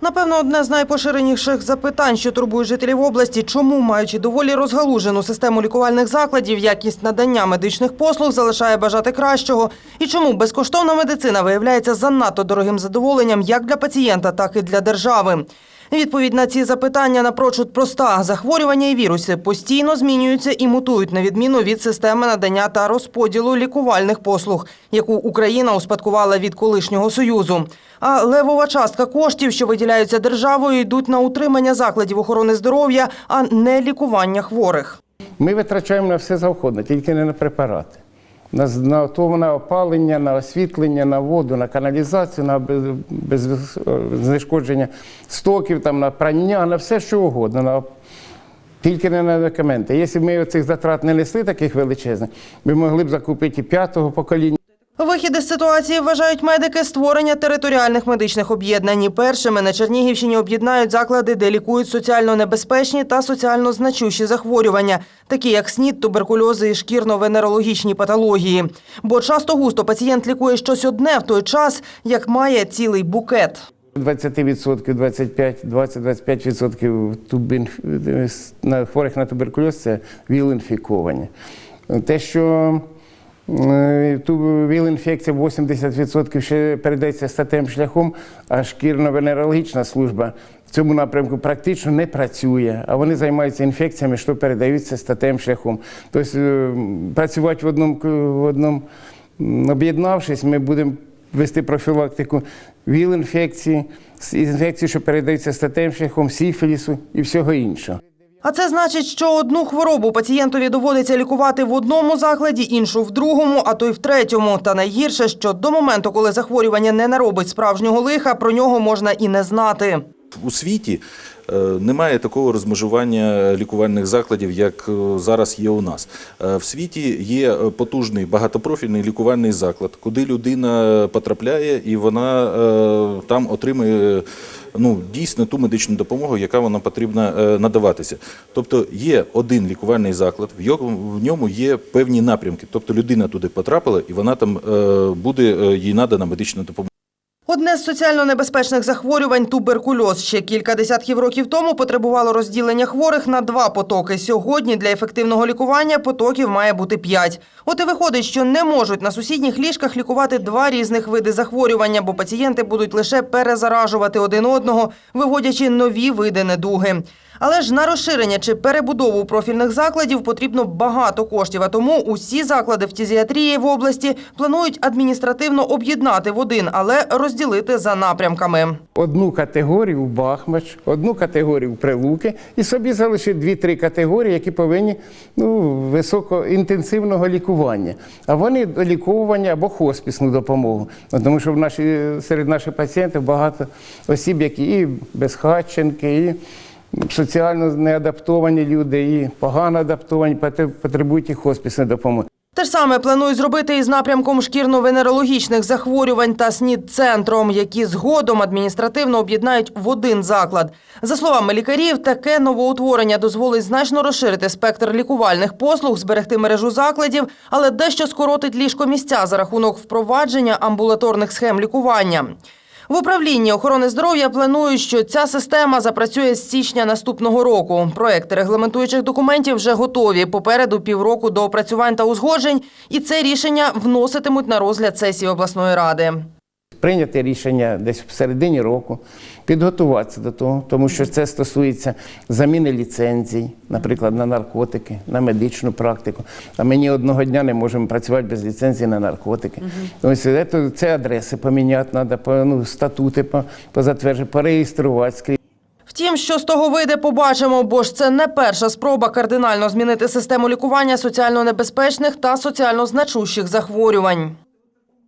Напевно, одне з найпоширеніших запитань, що турбує жителів області, чому, маючи доволі розгалужену систему лікувальних закладів, якість надання медичних послуг залишає бажати кращого, і чому безкоштовна медицина виявляється занадто дорогим задоволенням як для пацієнта, так і для держави. Відповідь на ці запитання напрочуд проста. Захворювання і віруси постійно змінюються і мутують, на відміну від системи надання та розподілу лікувальних послуг, яку Україна успадкувала від колишнього союзу. А левова частка коштів, що виділяються державою, йдуть на утримання закладів охорони здоров'я, а не лікування хворих. Ми витрачаємо на все завгодно, тільки не на препарати. На, на, то на опалення, на освітлення, на воду, на каналізацію, на без, без, е, знешкодження стоків, там, на прання, на все, що угодно. На, тільки не на медикаменти. Якщо б ми цих затрат не несли таких величезних, ми могли б закупити і п'ятого покоління. Вихід із ситуації вважають медики створення територіальних медичних об'єднань. Першими на Чернігівщині об'єднають заклади, де лікують соціально небезпечні та соціально значущі захворювання, такі як снід, туберкульози і шкірно-венерологічні патології. Бо часто густо пацієнт лікує щось одне в той час, як має цілий букет. 20%, 25, 20-25% тубін- на хворих на туберкульоз це ВІЛ-інфіковані. Те, що е, ВІЛ-інфекція 80% ще передається статевим шляхом, а шкірно-венерологічна служба в цьому напрямку практично не працює, а вони займаються інфекціями, що передаються статевим шляхом. Тобто е, працювати в одному, в одному об'єднавшись, ми будемо вести профілактику ВІЛ-інфекції, інфекції, що передаються статевим шляхом, сіфілісу і всього іншого. А це значить, що одну хворобу пацієнтові доводиться лікувати в одному закладі, іншу в другому, а то й в третьому. Та найгірше, що до моменту, коли захворювання не наробить справжнього лиха, про нього можна і не знати. У світі е, немає такого розмежування лікувальних закладів, як е, зараз є у нас. Е, В світі є потужний багатопрофільний лікувальний заклад, куди людина потрапляє і вона там отримує ну, дійсно ту медичну допомогу, яка вона потрібна е, надаватися. Тобто є один лікувальний заклад, в ньому є певні напрямки. Тобто людина туди потрапила і вона там е, буде е, їй надана медична допомога. Одне з соціально небезпечних захворювань – туберкульоз. Ще кілька десятків років тому потребувало розділення хворих на два потоки. Сьогодні для ефективного лікування потоків має бути п'ять. От і виходить, що не можуть на сусідніх ліжках лікувати два різних види захворювання, бо пацієнти будуть лише перезаражувати один одного, виводячи нові види недуги. Але ж на розширення чи перебудову профільних закладів потрібно багато коштів, а тому усі заклади фтізіатрії в області планують адміністративно об'єднати в один, але розділити за напрямками. Одну категорію Бахмач, одну категорію Прилуки і собі залишити дві-три категорії, які повинні ну, високоінтенсивного лікування. А вони до лікування або хоспісну допомогу. Ну, Тому що в наші, серед наших пацієнтів багато осіб, які і безхатченки, і соціально неадаптовані люди, і погано адаптовані, потр- потребують і хоспісної допомоги. Те ж саме планують зробити із напрямком шкірно-венерологічних захворювань та СНІД-центром, які згодом адміністративно об'єднають в один заклад. За словами лікарів, таке новоутворення дозволить значно розширити спектр лікувальних послуг, зберегти мережу закладів, але дещо скоротить ліжкомісця за рахунок впровадження амбулаторних схем лікування. В управлінні охорони здоров'я планують, що ця система запрацює з січня наступного року. Проекти регламентуючих документів вже готові. Попереду півроку до опрацювань та узгоджень, і це рішення вноситимуть на розгляд сесії обласної ради. Прийняти рішення десь в середині року, підготуватися до того, тому що це стосується заміни ліцензій, наприклад, на наркотики, на медичну практику. А ми ні одного дня не можемо працювати без ліцензії на наркотики. Ось це, це адреси поміняти, треба ну, статути по- позатверджувати, пореєструвати скрізь. Втім, що з того вийде, побачимо, бо ж це не перша спроба кардинально змінити систему лікування соціально небезпечних та соціально значущих захворювань.